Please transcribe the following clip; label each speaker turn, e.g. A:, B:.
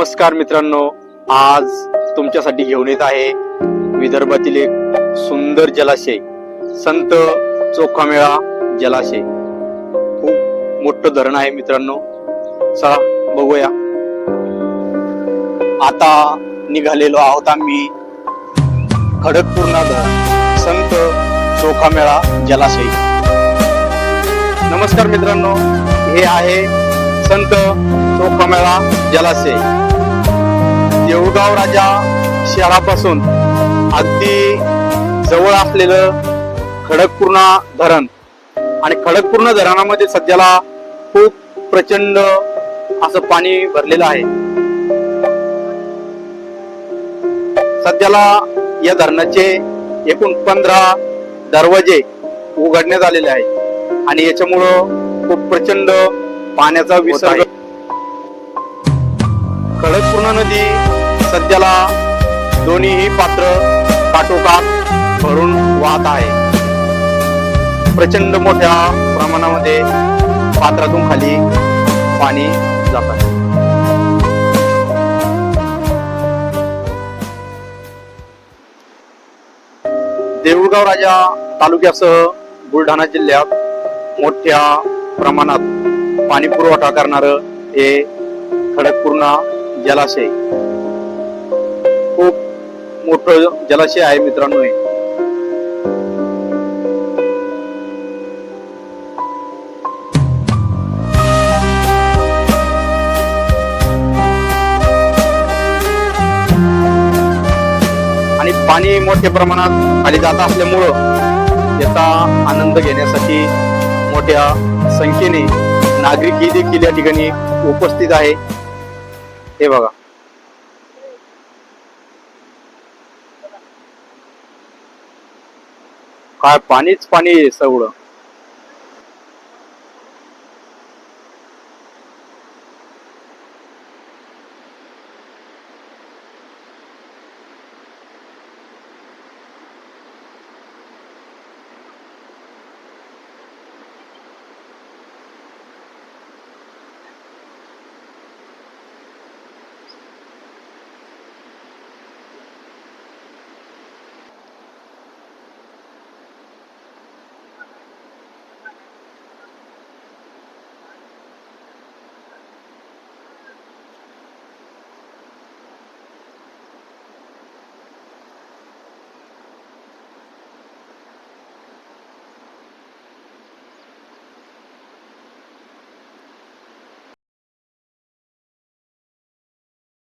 A: नमस्कार मित्रांनो आज तुमच्यासाठी घेऊन येत आहे विदर्भातील एक सुंदर जलाशय संत चोखामेळा जलाशय. खूप मोठं धरण आहे मित्रांनो. चला बघूया. आता निघालेलो आहोत आम्ही खडकपूर्णा धरण संत चोखामेळा जलाशय. नमस्कार मित्रांनो हे आहे संत चोखामेळा जलाशय. देऊळगाव राजा शहरापासून अगदी जवळ असलेलं खडकपूर्णा धरण. आणि खडकपूर्णा धरणामध्ये सध्याला खूप प्रचंड असं पाणी भरलेलं आहे. सध्याला या धरणाचे एकूण पंधरा दरवाजे उघडण्यात आलेले आहेत. आणि याच्यामुळं खूप प्रचंड पाण्याचा विसर्ग. खडकपूर्णा नदी सध्याला दोन्हीही पात्र काठोकाठ भरून वाहत आहे. प्रचंड मोठ्या प्रमाणामध्ये पात्रातून खाली पाणी जात आहे. देऊळगाव राजा तालुक्यासह बुलढाणा जिल्ह्यात मोठ्या प्रमाणात पाणी पुरवठा करणार हे खडकपूर्णा जलाशय. मोठं जलाशय आहे मित्रांनो हे. आणि पाणी मोठ्या प्रमाणात खाली जात असल्यामुळं याचा आनंद घेण्यासाठी मोठ्या संख्येने नागरिकही देखील या ठिकाणी उपस्थित आहे. हे बघा. काय पाणीच पाणी सगळं.